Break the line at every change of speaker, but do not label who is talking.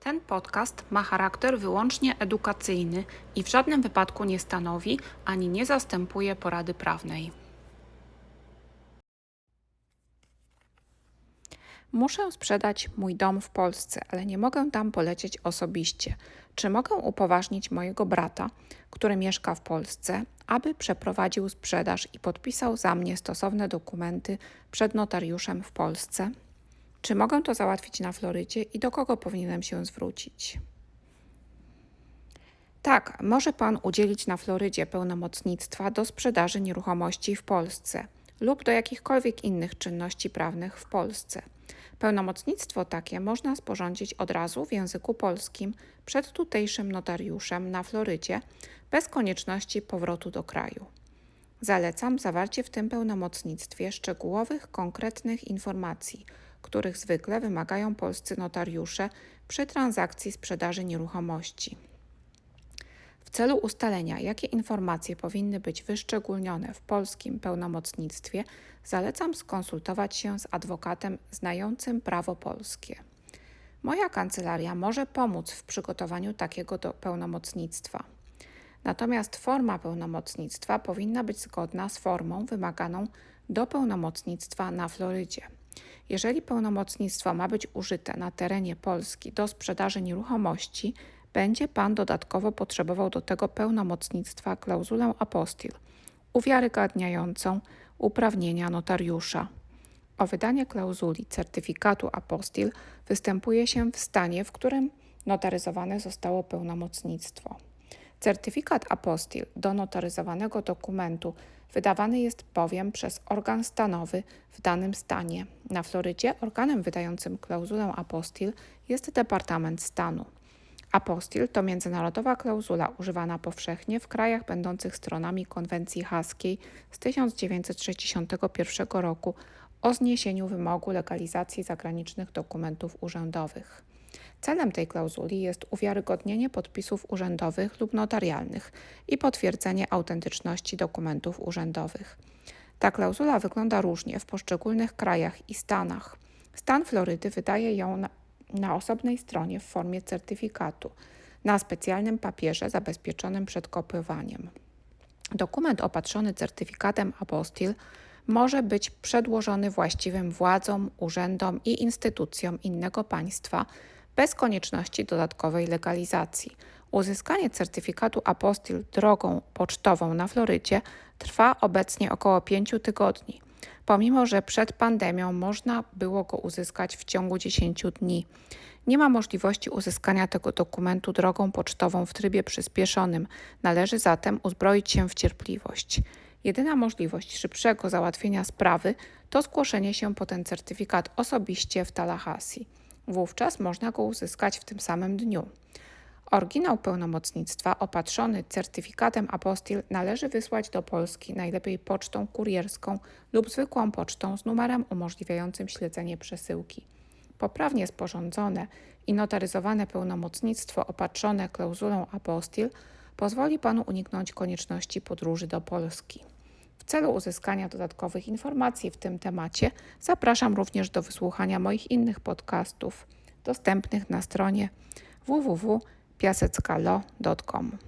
Ten podcast ma charakter wyłącznie edukacyjny i w żadnym wypadku nie stanowi ani nie zastępuje porady prawnej. Muszę sprzedać mój dom w Polsce, ale nie mogę tam polecieć osobiście. Czy mogę upoważnić mojego brata, który mieszka w Polsce, aby przeprowadził sprzedaż i podpisał za mnie stosowne dokumenty przed notariuszem w Polsce? Czy mogę to załatwić na Florydzie i do kogo powinienem się zwrócić? Tak, może Pan udzielić na Florydzie pełnomocnictwa do sprzedaży nieruchomości w Polsce lub do jakichkolwiek innych czynności prawnych w Polsce. Pełnomocnictwo takie można sporządzić od razu w języku polskim przed tutejszym notariuszem na Florydzie bez konieczności powrotu do kraju. Zalecam zawarcie w tym pełnomocnictwie szczegółowych, konkretnych informacji, których zwykle wymagają polscy notariusze przy transakcji sprzedaży nieruchomości. W celu ustalenia, jakie informacje powinny być wyszczególnione w polskim pełnomocnictwie, zalecam skonsultować się z adwokatem znającym prawo polskie. Moja kancelaria może pomóc w przygotowaniu takiego do pełnomocnictwa. Natomiast forma pełnomocnictwa powinna być zgodna z formą wymaganą do pełnomocnictwa na Florydzie. Jeżeli pełnomocnictwo ma być użyte na terenie Polski do sprzedaży nieruchomości, będzie Pan dodatkowo potrzebował do tego pełnomocnictwa klauzulę apostil, uwiarygadniającą uprawnienia notariusza. O wydanie klauzuli certyfikatu apostil występuje się w stanie, w którym notaryzowane zostało pełnomocnictwo. Certyfikat apostil do notaryzowanego dokumentu wydawany jest bowiem przez organ stanowy w danym stanie. Na Florydzie organem wydającym klauzulę apostil jest Departament Stanu. Apostil to międzynarodowa klauzula używana powszechnie w krajach będących stronami konwencji haskiej z 1961 roku o zniesieniu wymogu legalizacji zagranicznych dokumentów urzędowych. Celem tej klauzuli jest uwiarygodnienie podpisów urzędowych lub notarialnych i potwierdzenie autentyczności dokumentów urzędowych. Ta klauzula wygląda różnie w poszczególnych krajach i stanach. Stan Florydy wydaje ją na, na osobnej stronie w formie certyfikatu, na specjalnym papierze zabezpieczonym przed kopiowaniem. Dokument opatrzony certyfikatem apostil może być przedłożony właściwym władzom, urzędom i instytucjom innego państwa bez konieczności dodatkowej legalizacji. Uzyskanie certyfikatu apostil drogą pocztową na Florydzie trwa obecnie około 5 tygodni, pomimo że przed pandemią można było go uzyskać w ciągu 10 dni. Nie ma możliwości uzyskania tego dokumentu drogą pocztową w trybie przyspieszonym, należy zatem uzbroić się w cierpliwość. Jedyna możliwość szybszego załatwienia sprawy to zgłoszenie się po ten certyfikat osobiście w Tallahassee. Wówczas można go uzyskać w tym samym dniu. Oryginał pełnomocnictwa opatrzony certyfikatem apostil należy wysłać do Polski najlepiej pocztą kurierską lub zwykłą pocztą z numerem umożliwiającym śledzenie przesyłki. Poprawnie sporządzone i notaryzowane pełnomocnictwo opatrzone klauzulą apostil pozwoli Panu uniknąć konieczności podróży do Polski. Celu uzyskania dodatkowych informacji w tym temacie zapraszam również do wysłuchania moich innych podcastów dostępnych na stronie www.piaseckalo.com.